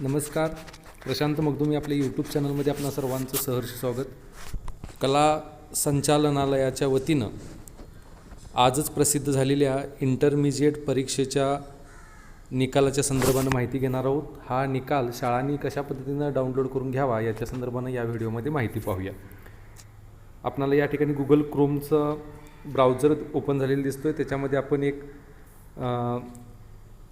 नमस्कार. प्रशांत मगदुमी आपल्या यूट्यूब चॅनलमध्ये आपणा सर्वांचं सहर्ष स्वागत. कला संचालनालयाच्या वतीनं आजच प्रसिद्ध झालेल्या इंटरमिजिएट परीक्षेच्या निकालाच्या संदर्भानं माहिती घेणार आहोत. हा निकाल शाळांनी कशा पद्धतीनं डाउनलोड करून घ्यावा याच्या संदर्भानं या व्हिडिओमध्ये माहिती पाहूया. आपणाला या ठिकाणी गुगल क्रोमचं ब्राउझर ओपन झालेलं दिसतो आहे त्याच्यामध्ये आपण एक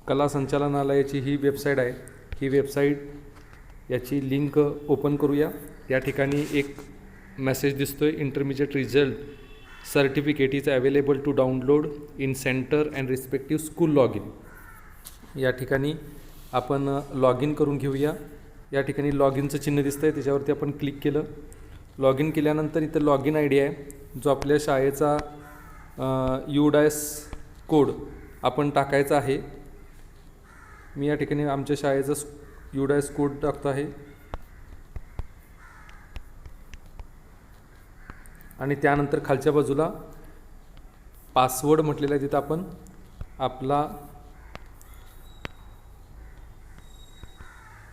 कला संचालनालयाची ही वेबसाईट आहे. ही वेबसाईट याची लिंक ओपन करूया. या ठिकाणी एक मेसेज दिसतो आहे intermediate result certificate is available to download in centre and respective school log in या ठिकाणी आपण लॉग इन करून घेऊया. या ठिकाणी लॉग इनचं चिन्ह दिसतं आहे त्याच्यावरती आपण क्लिक केलं. लॉग इन केल्यानंतर इथं लॉग इन आय डी आहे जो आपल्या शाळेचा यू डायस कोड आपण टाकायचा आहे. मी या ठिकाणी आमच्या शाळेचा युडायस कोड टाकतो आहे. आणि त्यानंतर खालच्या बाजूला पासवर्ड म्हटलेला आहे तिथं आपण. आपला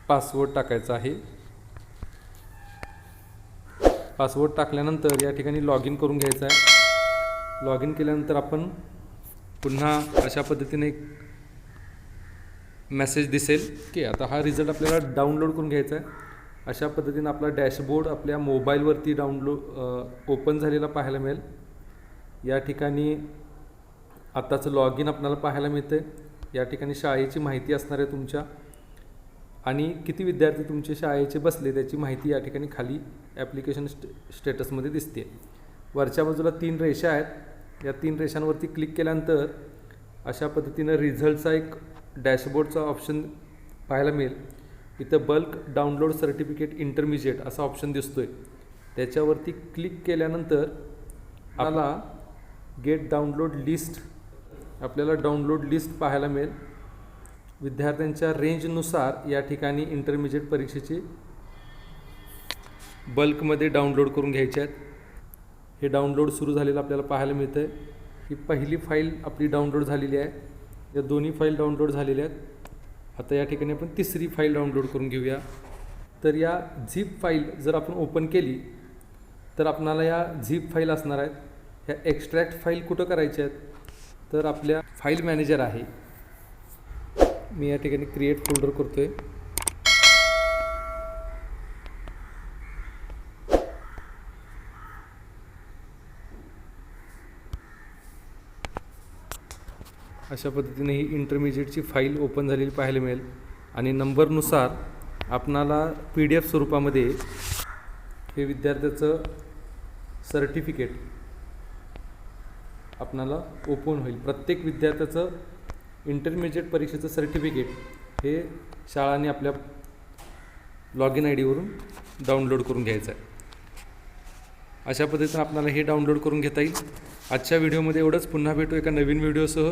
पासवर्ड टाकायचा आहे. पासवर्ड टाकल्यानंतर या ठिकाणी लॉग इन करून घ्यायचं आहे. लॉग इन केल्यानंतर आपण पुन्हा अशा पद्धतीने मेसेज दिसेल की आता हा रिझल्ट आपल्याला डाउनलोड करून घ्यायचा आहे. अशा पद्धतीनं आपला डॅशबोर्ड आपल्या मोबाईलवरती डाउनलोड ओपन झालेला पाहायला मिळेल. या ठिकाणी आत्ताचं लॉग इन आपल्याला पाहायला मिळतं या ठिकाणी शाळेची माहिती असणार आहे तुमच्या. आणि किती विद्यार्थी तुमचे शाळेचे बसले त्याची माहिती या ठिकाणी खाली ॲप्लिकेशन स्टे स्टेटसमध्ये दिसते. वरच्या बाजूला तीन रेषा आहेत. या तीन रेषांवरती क्लिक केल्यानंतर अशा पद्धतीनं रिझल्टचा एक डॅशबोर्डचा ऑप्शन पाहायला मिळेल. इथं बल्क डाउनलोड सर्टिफिकेट इंटरमिजिएट असा ऑप्शन दिसतो आहे त्याच्यावरती क्लिक केल्यानंतर आपला गेट डाउनलोड लिस्ट आपल्याला डाउनलोड लिस्ट पाहायला मिळेल. विद्यार्थ्यांच्या रेंजनुसार या ठिकाणी इंटरमिजिएट परीक्षेचे बल्कमध्ये डाउनलोड करून घ्यायचे आहेत. हे डाउनलोड सुरू झालेलं आपल्याला पाहायला मिळतं आहे ही पहिली फाईल आपली डाउनलोड झालेली आहे. या दोन्ही फाईल डाउनलोड झालेल्या आहेत. आता या ठिकाणी आपण तिसरी फाईल डाउनलोड करून घेऊया. तर या झिप फाईल जर आपण ओपन केली तर आपणाला या झिप फाईल असणार आहेत. ह्या एक्स्ट्रॅक्ट फाईल कुठं करायच्या आहेत? तर आपल्या फाईल मॅनेजर आहे. मी या ठिकाणी क्रिएट फोल्डर करतो आहे अशा पद्धतीने ही इंटरमिजिएटची फाईल ओपन झालेली पाहायला मिळेल. आणि नंबरनुसार आपणाला पी डी एफ स्वरूपामध्ये हे विद्यार्थ्याचं सर्टिफिकेट आपणाला ओपन होईल. प्रत्येक विद्यार्थ्याचं इंटरमिजिएट परीक्षेचं सर्टिफिकेट हे शाळांनी आपल्या लॉग इन आय डीवरून डाउनलोड करून घ्यायचं आहे. अशा पद्धतीनं आपल्याला हे डाउनलोड करून घेता येईल. आजच्या व्हिडिओमध्ये एवढंच. पुन्हा भेटू एका नवीन व्हिडिओसह